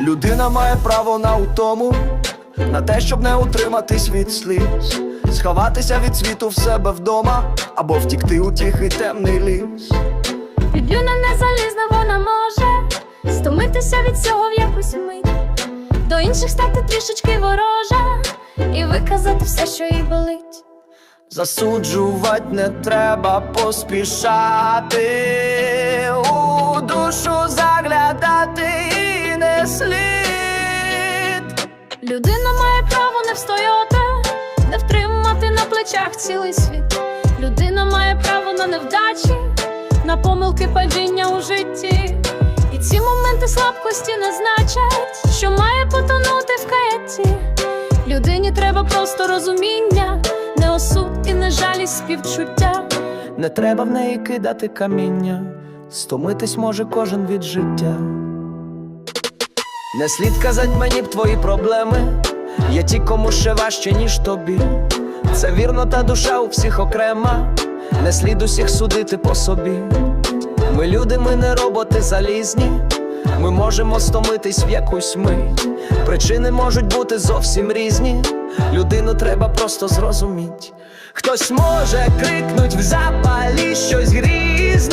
Людина має право на утому, на те, щоб не утриматись від сліз, сховатися від світу в себе вдома або втікти у тихий темний ліс. Людина не залізна, вона може стомитися від цього в якусь мить, до інших стати трішечки ворожа і виказати все, що їй болить. Засуджувати не треба поспішати, Людина має право не встояти, не втримати на плечах цілий світ. Людина має право на невдачі, на помилки падіння у житті. І ці моменти слабкості не значать, що має потонути в каятті. Людині треба просто розуміння, не осуд і не жалість співчуття. Не треба в неї кидати каміння, стомитись може кожен від життя. Не слід казать мені б твої проблеми, є ті, кому ще важче, ніж тобі. Це вірно, та душа у всіх окрема, не слід усіх судити по собі. Ми люди, ми не роботи залізні, ми можемо стомитись в якусь мить. Причини можуть бути зовсім різні. Людину треба просто зрозуміть. Хтось може крикнуть в запалі щось грізно,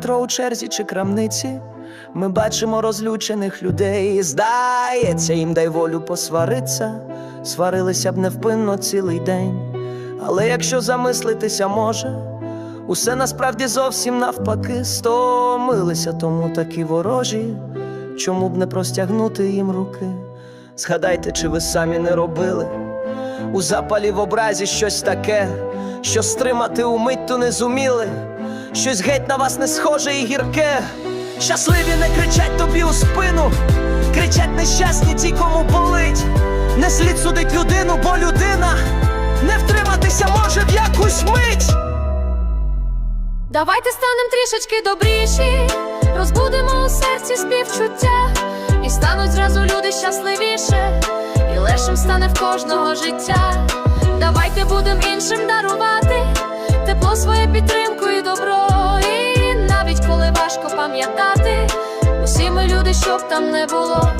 метро у черзі чи крамниці ми бачимо розлючених людей. Здається, їм дай волю посвариться, сварилися б невпинно цілий день. Але якщо замислитися може, усе насправді зовсім навпаки стомилися, тому такі ворожі. Чому б не простягнути їм руки? Згадайте, чи ви самі не робили у запалі в образі щось таке, що стримати умить ту не зуміли, щось геть на вас не схоже і гірке. Щасливі не кричать тобі у спину, кричать нещасні ті, кому болить. Не слід судить людину, бо людина не втриматися може в якусь мить. Давайте станем трішечки добріші, розбудемо у серці співчуття, і стануть зразу люди щасливіше, і легшим стане в кожного життя. Давайте будем іншим дарувати пам'ятати, усі ми люди, щоб там не було.